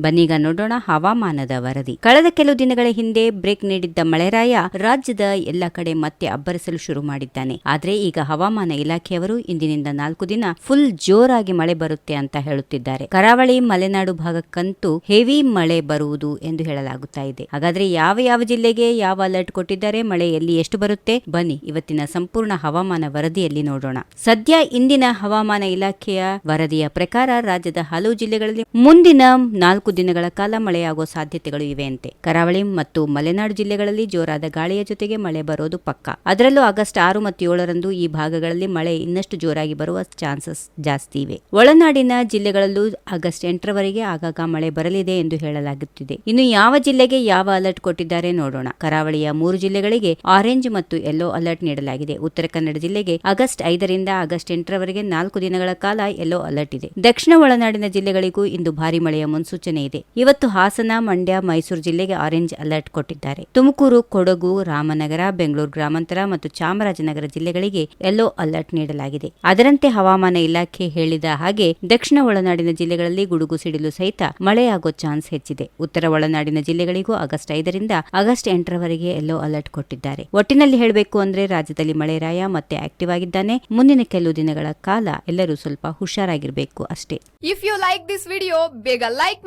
ಬನ್ನೀಗ ನೋಡೋಣ ಹವಾಮಾನದ ವರದಿ. ಕಳೆದ ಕೆಲವು ದಿನಗಳ ಹಿಂದೆ ಬ್ರೇಕ್ ನೀಡಿದ್ದ ಮಳೆರಾಯ ರಾಜ್ಯದ ಎಲ್ಲ ಕಡೆ ಮತ್ತೆ ಅಬ್ಬರಿಸಲು ಶುರು ಮಾಡಿದ್ದಾನೆ. ಆದ್ರೆ ಈಗ ಹವಾಮಾನ ಇಲಾಖೆಯವರು ಇಂದಿನಿಂದ ನಾಲ್ಕು ದಿನ ಫುಲ್ ಜೋರಾಗಿ ಮಳೆ ಬರುತ್ತೆ ಅಂತ ಹೇಳುತ್ತಿದ್ದಾರೆ. ಕರಾವಳಿ, ಮಲೆನಾಡು ಭಾಗಕ್ಕಂತೂ ಹೆವಿ ಮಳೆ ಬರುವುದು ಎಂದು ಹೇಳಲಾಗುತ್ತಾ ಇದೆ. ಹಾಗಾದ್ರೆ ಯಾವ ಯಾವ ಜಿಲ್ಲೆಗೆ ಯಾವ ಅಲರ್ಟ್ ಕೊಟ್ಟಿದ್ದಾರೆ, ಮಳೆ ಎಲ್ಲಿ ಎಷ್ಟು ಬರುತ್ತೆ? ಬನ್ನಿ, ಇವತ್ತಿನ ಸಂಪೂರ್ಣ ಹವಾಮಾನ ವರದಿಯಲ್ಲಿ ನೋಡೋಣ. ಸದ್ಯ ಇಂದಿನ ಹವಾಮಾನ ಇಲಾಖೆಯ ವರದಿಯ ಪ್ರಕಾರ ರಾಜ್ಯದ ಹಲವು ಜಿಲ್ಲೆಗಳಲ್ಲಿ ಮುಂದಿನ ನಾಲ್ಕು ದಿನಗಳ ಕಾಲ ಮಳೆಯಾಗುವ ಸಾಧ್ಯತೆಗಳು ಇವೆಯಂತೆ. ಕರಾವಳಿ ಮತ್ತು ಮಲೆನಾಡು ಜಿಲ್ಲೆಗಳಲ್ಲಿ ಜೋರಾದ ಗಾಳಿಯ ಜೊತೆಗೆ ಮಳೆ ಬರೋದು ಪಕ್ಕ. ಅದರಲ್ಲೂ ಆಗಸ್ಟ್ ಆರು ಮತ್ತು ಏಳರಂದು ಈ ಭಾಗಗಳಲ್ಲಿ ಮಳೆ ಇನ್ನಷ್ಟು ಜೋರಾಗಿ ಬರುವ ಚಾನ್ಸಸ್ ಜಾಸ್ತಿ ಇವೆ. ಒಳನಾಡಿನ ಜಿಲ್ಲೆಗಳಲ್ಲೂ ಆಗಸ್ಟ್ ಎಂಟರವರೆಗೆ ಆಗಾಗ ಮಳೆ ಬರಲಿದೆ ಎಂದು ಹೇಳಲಾಗುತ್ತಿದೆ. ಇನ್ನು ಯಾವ ಜಿಲ್ಲೆಗೆ ಯಾವ ಅಲರ್ಟ್ ಕೊಟ್ಟಿದ್ದಾರೆ ನೋಡೋಣ. ಕರಾವಳಿಯ ಮೂರು ಜಿಲ್ಲೆಗಳಿಗೆ ಆರೆಂಜ್ ಮತ್ತು ಯೆಲ್ಲೋ ಅಲರ್ಟ್ ನೀಡಲಾಗಿದೆ. ಉತ್ತರ ಕನ್ನಡ ಜಿಲ್ಲೆಗೆ ಆಗಸ್ಟ್ ಐದರಿಂದ ಆಗಸ್ಟ್ ಎಂಟರವರೆಗೆ ನಾಲ್ಕು ದಿನಗಳ ಕಾಲ ಯೆಲ್ಲೋ ಅಲರ್ಟ್ ಇದೆ. ದಕ್ಷಿಣ ಒಳನಾಡಿನ ಜಿಲ್ಲೆಗಳಿಗೂ ಇಂದು ಭಾರಿ ಮಳೆಯ ಮುನ್ಸೂಚನೆ ಇದೆ. ಇವತ್ತು ಹಾಸನ, ಮಂಡ್ಯ, ಮೈಸೂರು ಜಿಲ್ಲೆಗೆ ಆರೆಂಜ್ ಅಲರ್ಟ್ ಕೊಟ್ಟಿದ್ದಾರೆ. ತುಮಕೂರು, ಕೊಡಗು, ರಾಮನಗರ, ಬೆಂಗಳೂರು ಗ್ರಾಮಾಂತರ ಮತ್ತು ಚಾಮರಾಜನಗರ ಜಿಲ್ಲೆಗಳಿಗೆ ಯೆಲ್ಲೋ ಅಲರ್ಟ್ ನೀಡಲಾಗಿದೆ. ಅದರಂತೆ ಹವಾಮಾನ ಇಲಾಖೆ ಹೇಳಿದ ಹಾಗೆ ದಕ್ಷಿಣ ಒಳನಾಡಿನ ಜಿಲ್ಲೆಗಳಲ್ಲಿ ಗುಡುಗು ಸಿಡಿಲು ಸಹಿತ ಮಳೆಯಾಗೋ ಚಾನ್ಸ್ ಹೆಚ್ಚಿದೆ. ಉತ್ತರ ಒಳನಾಡಿನ ಜಿಲ್ಲೆಗಳಿಗೂ ಆಗಸ್ಟ್ ಐದರಿಂದ ಆಗಸ್ಟ್ ಎಂಟರವರೆಗೆ ಯೆಲ್ಲೋ ಅಲರ್ಟ್ ಕೊಟ್ಟಿದ್ದಾರೆ. ಒಟ್ಟಿನಲ್ಲಿ ಹೇಳಬೇಕು ಅಂದ್ರೆ ರಾಜ್ಯದಲ್ಲಿ ಮಳೆರಾಯ ಮತ್ತೆ ಆಕ್ಟಿವ್ ಆಗಿದ್ದಾನೆ. ಮುಂದಿನ ಕೆಲವು ದಿನಗಳ ಕಾಲ ಎಲ್ಲರೂ ಸ್ವಲ್ಪ ಹುಷಾರಾಗಿರಬೇಕು ಅಷ್ಟೇ. If you like this video ಬೇಗ ಲೈಕ್